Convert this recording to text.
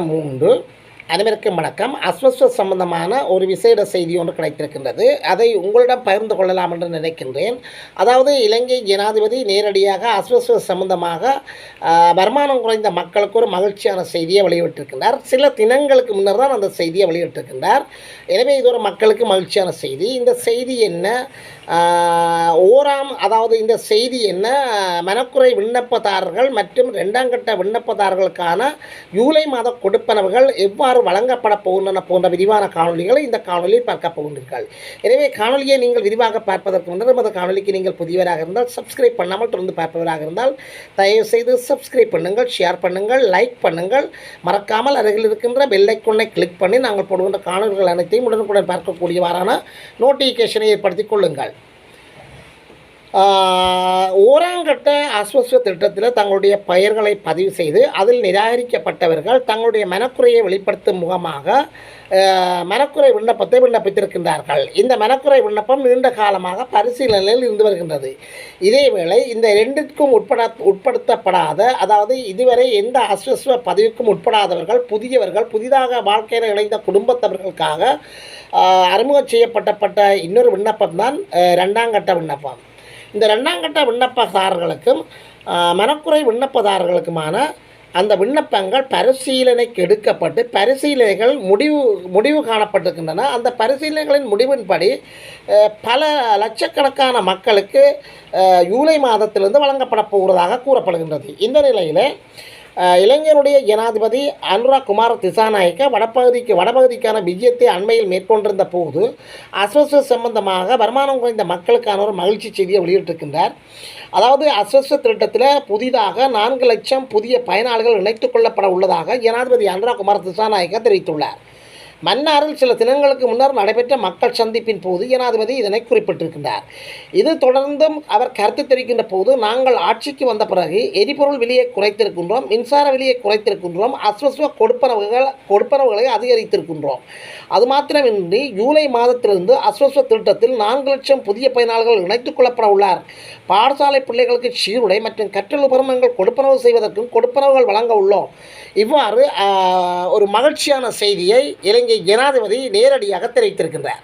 மூன்று அனைவருக்கும் வணக்கம். அஸ்வஸ்வ சம்பந்தமான ஒரு விசேட செய்தி ஒன்று கிடைத்திருக்கின்றது. அதை உங்களிடம் பகிர்ந்து கொள்ளலாம் என்று நினைக்கின்றேன். அதாவது இலங்கை ஜனாதிபதி நேரடியாக அஸ்வஸ்வ சம்பந்தமாக வருமானம் குறைந்த மக்களுக்கு ஒரு மகிழ்ச்சியான செய்தியை வெளியிட்டிருக்கின்றார். சில தினங்களுக்கு முன்னர் தான் அந்த செய்தியை வெளியிட்டிருக்கின்றார். எனவே இது ஒரு மக்களுக்கு மகிழ்ச்சியான செய்தி. இந்த செய்தி என்ன? ஓராம் அதாவது இந்த செய்தி என்ன? மனக்குறை விண்ணப்பதாரர்கள் மற்றும் ரெண்டாம் கட்ட விண்ணப்பதாரர்களுக்கான ஜூலை மாத கொடுப்பனவுகள் எவ்வாறு வழங்கப்பட போகின்றன போன்ற விரிவான காணொளிகளை இந்த காணொலியில் பார்க்க போகின்றீர்கள். எனவே காணொலியை நீங்கள் விரிவாக பார்ப்பதற்கு முன்னர் நமது காணொலிக்கு நீங்கள் புதியவராக இருந்தால் சப்ஸ்கிரைப் பண்ணாமல் தொடர்ந்து பார்ப்பவராக இருந்தால் தயவு செய்து சப்ஸ்கிரைப் பண்ணுங்கள் ஷேர் பண்ணுங்கள் லைக் பண்ணுங்கள். மறக்காமல் அருகில் இருக்கின்ற பெல்லைக்கொன்னை கிளிக் பண்ணி நாங்கள் போடுகின்ற காணொலிகள் அனைத்தையும் உடனுக்குடன் பார்க்கக்கூடியவாறான நோட்டிஃபிகேஷனை ஏற்படுத்திக் கொள்ளுங்கள். ஓராங்கட்ட அஸ்வஸ்வ திட்டத்தில் தங்களுடைய பெயர்களை பதிவு செய்து அதில் நிராகரிக்கப்பட்டவர்கள் தங்களுடைய மனக்குறையை வெளிப்படுத்தும் முகமாக மனக்குறை விண்ணப்பத்தை விண்ணப்பித்திருக்கின்றார்கள். இந்த மனக்குறை விண்ணப்பம் நீண்ட காலமாக பரிசீலனையில் இருந்து வருகின்றது. இதேவேளை இந்த ரெண்டிற்கும் உட்பட உட்படுத்தப்படாத அதாவது இதுவரை எந்த அஸ்வஸ்வ பதிவுக்கும் உட்படாதவர்கள் புதியவர்கள் புதிதாக வாழ்க்கையில் இணைந்த குடும்பத்தவர்களுக்காக அறிமுகம் செய்யப்பட்டப்பட்ட இன்னொரு விண்ணப்பம் தான் ரெண்டாம் கட்ட விண்ணப்பம். இந்த ரெண்டாம் கட்ட விண்ணப்பதாரர்களுக்கும் மனக்குறை விண்ணப்பதாரர்களுக்குமான அந்த விண்ணப்பங்கள் பரிசீலனைக்கு எடுக்கப்பட்டு பரிசீலனைகள் முடிவு முடிவு காணப்பட்டிருக்கின்றன. அந்த பரிசீலனைகளின் முடிவின்படி பல லட்சக்கணக்கான மக்களுக்கு ஜூலை மாதத்திலிருந்து வழங்கப்பட போகிறதாக கூறப்படுகின்றது. இந்த நிலையில் இளைஞருடைய ஜனாதிபதி அனுராக் குமார் திசாநாயக்க வடபகுதிக்கு வடபகுதிக்கான விஜயத்தை அண்மையில் மேற்கொண்டிருந்த போது அஸ்வஸ்வ சம்பந்தமாக வருமானம் குறைந்த மக்களுக்கான ஒரு மகிழ்ச்சி செய்தியை வெளியிட்டிருக்கின்றார். அதாவது அஸ்வஸ்வ திட்டத்தில் புதிதாக நான்கு லட்சம் புதிய பயனாளிகள் இணைத்துக் கொள்ளப்பட உள்ளதாக ஜனாதிபதி அனுராக் குமார் திசாநாயக்க தெரிவித்துள்ளார். மன்னாரில் சில தினங்களுக்கு முன்னர் நடைபெற்ற மக்கள் சந்திப்பின் போது ஜனாதிபதி இதனை குறிப்பிட்டிருக்கின்றார். இது தொடர்ந்தும் அவர் கருத்து தெரிவிக்கின்ற போது நாங்கள் ஆட்சிக்கு வந்த பிறகு எரிபொருள் விலையை குறைத்திருக்கின்றோம் மின்சார விலையை குறைத்திருக்கின்றோம் அஸ்வஸ்வ கொடுப்பனவுகள் கொடுப்பனவுகளை அதிகரித்திருக்கின்றோம். அது மாத்திரமின்றி ஜூலை மாதத்திலிருந்து அஸ்வஸ்வ திட்டத்தில் நான்கு லட்சம் புதிய பயனாளர்கள் இணைத்துக் கொள்ளப்பட உள்ளார். பாடசாலை பிள்ளைகளுக்கு சீருடை மற்றும் கற்றல் உபகரணங்கள் கொடுப்பனவு செய்வதற்கும் கொடுப்பனவுகள் வழங்க உள்ளோம். இவ்வாறு ஒரு மகிழ்ச்சியான செய்தியை இலங்கை ஜனாதிபதி நேரடியாக தெரிவித்திருக்கின்றார்